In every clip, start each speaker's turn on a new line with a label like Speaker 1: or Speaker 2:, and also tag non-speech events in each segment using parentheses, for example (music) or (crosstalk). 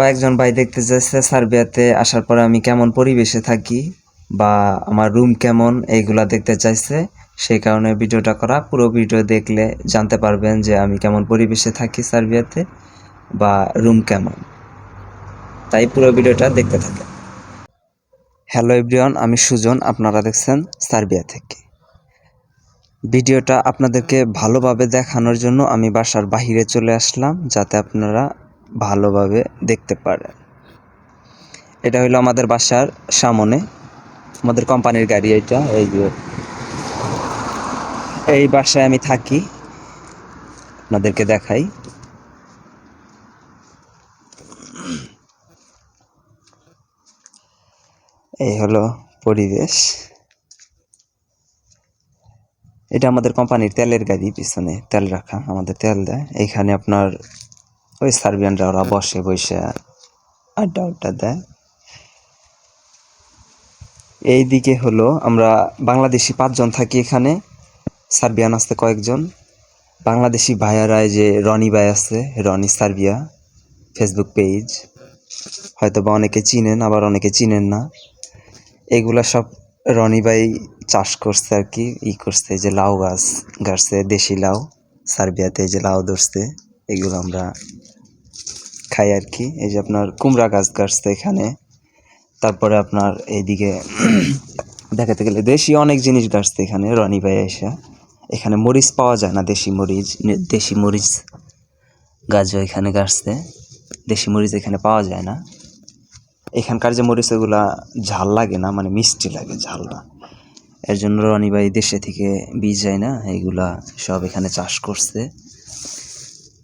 Speaker 1: কয়েকজন ভাই দেখতে চাইছে সার্বিয়াতে আসার পরে আমি কেমন পরিবেশে থাকি বা আমার রুম কেমন এইগুলা দেখতে চাইছে, সেই কারণে ভিডিওটা করা। পুরো ভিডিও দেখলে জানতে পারবেন যে আমি কেমন পরিবেশে থাকি সার্বিয়াতে বা রুম কেমন। তাই পুরো ভিডিওটা দেখতে থাকেন। হ্যালো এভরিওয়ান আমি সুজন, আপনারা দেখছেন সার্বিয়া থেকে। ভিডিওটা আপনাদেরকে ভালোভাবে দেখানোর জন্য আমি বাসার বাহিরে চলে আসলাম, যাতে আপনারা ভালোভাবে দেখতে পারেন এটা হলো আমাদের বাসার সামনে, আমাদের কোম্পানির গাড়ি এটা, এই যে। এই বাসায় আমি থাকি, আপনাদেরকে দেখাই। এই হলো পরিবেশ। এটা আমাদের কোম্পানির তেলের গাড়ি, পিছনে তেল রাখা, আমাদের তেল দেয়। এইখানে আপনার ওই সার্বিয়ানরা ওরা বসে বসে আড্ডা আড্ডা দেয়। এইদিকে হলো আমরা বাংলাদেশি পাঁচজন থাকি এখানে, সার্বিয়ান আছে কয়েকজন। বাংলাদেশি ভাইয়ারা যে রনি ভাই আছে, রনি সার্বিয়া, ফেসবুক পেজ। হয়তো বা অনেকে চিনেন, আবার অনেকে চিনেন না। এগুলা সব রনি ভাই চাষ করছে আর কি, ই করছে যে লাউ গাছ গাছছে দেশি লাউ, সার্বিয়াতে যে লাউ ধরছে, এগুলো আমরা খাই আর কি এই যে আপনার কুমড়া গাছ গাছছে এখানে। তারপরে আপনার এইদিকে (clears throat) দেখাতে গেলে দেশি অনেক জিনিস গাছছে এখানে, রনি ভাই এসে। এখানে মরিচ পাওয়া যায় না, দেশি মরিচ দেশি মরিচ গাছও এখানে গাছতে দেশি মরিচ এখানে পাওয়া যায় না। এখানকার যে মরিচ, এগুলা ঝাল লাগে না মানে মিষ্টি লাগে ঝাল না এর জন্য রনি ভাই দেশে থেকে বীজ যায় না এইগুলা সব এখানে চাষ করছে।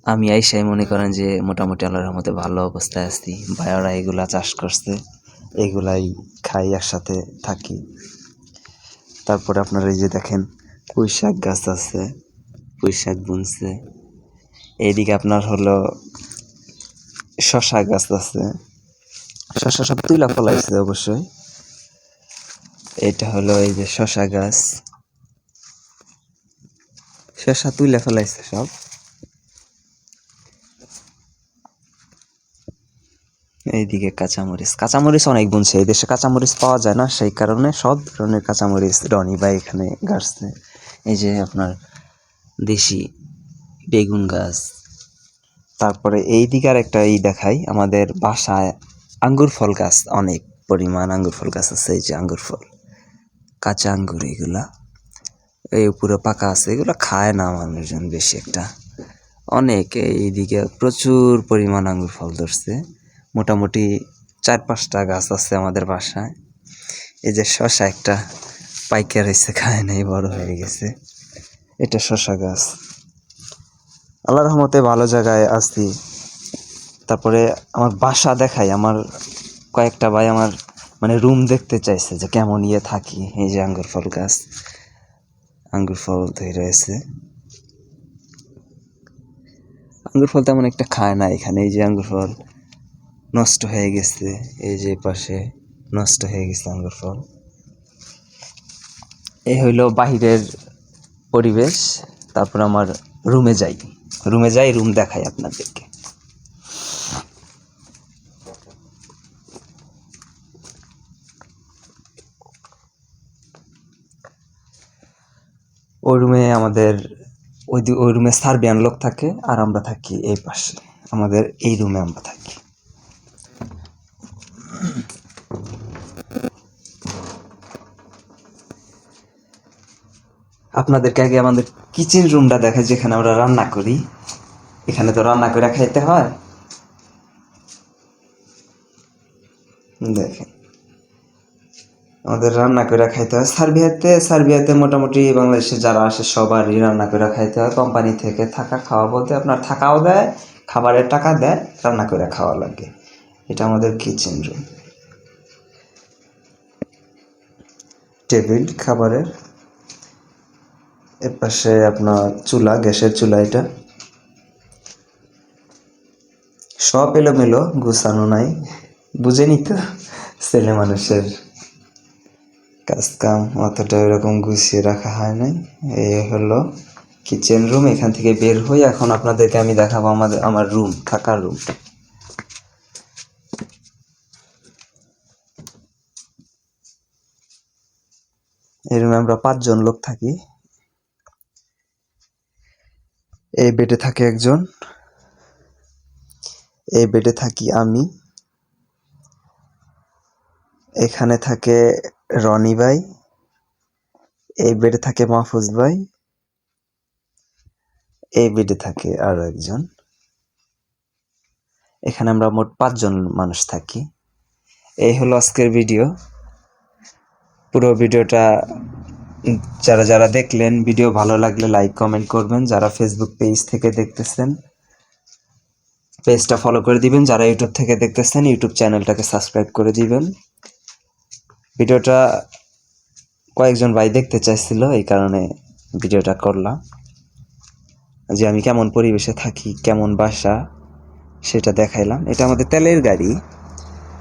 Speaker 1: আমি আইসাই মনে করেন যে মোটামুটি আল্লাহর মধ্যে ভালো অবস্থায় আছি। ভাইয়ারা এগুলা চাষ করছে, এগুলাই খাই একসাথে থাকি। তারপরে আপনারা এই যে দেখেন, পুঁই শাক গাছ আছে, পুঁই শাক বুনছে। এইদিকে আপনার হলো শশা গাছ আছে। শশা সব তুইলা ফলাইছে অবশ্যই। এটা হলো এই যে শশা গাছ। শশা তুইলা ফেলাইছে সব। এইদিকে কাঁচামরিচ। কাঁচামরিচ অনেক বুনছে, এই দেশে কাঁচামরিচ পাওয়া যায় না, সেই কারণে সব ধরনের কাঁচামরিচ রনি ভাই এখানে গাছছে এই যে আপনার দেশি বেগুন গাছ। তারপরে এই দিকে আর একটা এই দেখাই, আমাদের বাসায় আঙ্গুর ফল গাছ, অনেক পরিমাণ আঙ্গুর ফল গাছ আছে, এই যে আঙ্গুর ফল। কাঁচা আঙ্গুর এগুলা। এই উপরে পাকা আছে, এগুলো খায় না মানুষজন বেশি একটা। অনেক এইদিকে প্রচুর পরিমাণ আঙ্গুর ফল ধরছে। মোটামুটি চার পাঁচটা গাছ আছে আমাদের বাসায়। এই যে শশা একটা পাইকার হয়েছে, খায় নাই, বড় হয়ে গেছে। এটা শশা গাছ। আল্লাহ রহমতে ভালো জায়গায় আছি। তারপরে আমার বাসা দেখাই, আমার কয়েকটা ভাই আমার মানে রুম দেখতে চাইছে যে কেমন ইয়ে থাকি। এই যে আঙ্গুর ফল গাছ, আঙ্গুর ফল ধরে রয়েছে। আঙ্গুর ফল তেমন একটা খায় না এখানে, এই যে আঙ্গুর ফল। নষ্ট হয়ে গেছে, এই যে পাশে নষ্ট হয়ে গেছে আঙ্গুর ফল। এই হইল বাহিরের পরিবেশ, তারপর আমার রুমে যাই। রুমে যাই, রুম দেখাই আপনাদেরকে। ওই রুমে আমাদের, ওই ওই রুমে সার্বিয়ান লোক থাকে, আর আমরা থাকি এই পাশে। আমাদের এই রুমে আমরা থাকি। আপনাদেরকে আগে আমাদের কিচেন রুমটা দেখা যেখানে আমরা রান্না করি। এখানে তো রান্না করে খাইতে হয়। দেখেন। আমাদের রান্না করে খাইতে হয়। সার্বিয়াতে সার্বিয়াতে মোটামুটি বাংলাদেশে যারা আসে, সবারই রান্না করে খাইতে হয়। কোম্পানি থেকে থাকা খাওয়া বলতে আপনার থাকাও দেয়, খাবারের টাকা দেয়, রান্না করে খাওয়া লাগে। এটা আমাদের কিচেন রুম। টেবিল, খাবারের। এপাশে আপনার চুলা, গ্যাসের চুলা এটা। সব এলোমেলো, গুছানো নাই। বুঝেনি তো, ছেলে মানুষের কাজ কাম অতটা এরকম গুছিয়ে রাখা হয় নাই। এই হলো কিচেন রুম এখান থেকে বের হই এখন আপনাদেরকে আমি দেখাবো আমাদের, আমার রুম থাকার রুম এই রুমে আমরা পাঁচজন লোক থাকি। এই বেডে থাকে একজন। এই বেডে থাকি আমি। এখানে থাকে রনি ভাই। এই বেডে থাকে মাহফুজ ভাই। এই বেডে থাকে আরও একজন। এখানে আমরা মোট পাঁচজন মানুষ থাকি। এই হলো আজকের ভিডিও পুরো ভিডিওটা যারা যারা দেখলেন, ভিডিও ভালো লাগলে লাইক কমেন্ট করবেন। যারা ফেসবুক পেজ থেকে দেখতেছেন পেজটা ফলো করে দিবেন। যারা ইউটিউব থেকে দেখতেছেন ইউটিউব চ্যানেলটাকে সাবস্ক্রাইব করে দিবেন। ভিডিওটা কয়েকজন ভাই দেখতে চাইছিল, এই কারণে ভিডিওটা করলাম। যে আমি কেমন পরিবেশে থাকি, কেমন বাসা, সেটা দেখাইলাম। এটা আমাদের তেলের গাড়ি।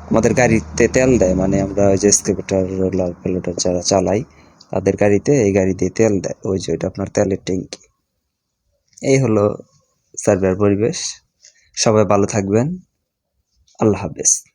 Speaker 1: আমাদের গাড়িতে তেল দেয় মানে আমরা ওই যে স্কেপেটার রোলার পেলোটার যারা চালাই, তাদের গাড়িতে এই গাড়ি দিয়ে তেল দেয়। ওই যে ওইটা আপনার তেলের ট্যাঙ্কি। এই হলো সার্ভার পরিবেশ। সবাই ভালো থাকবেন। আল্লাহ হাফেজ।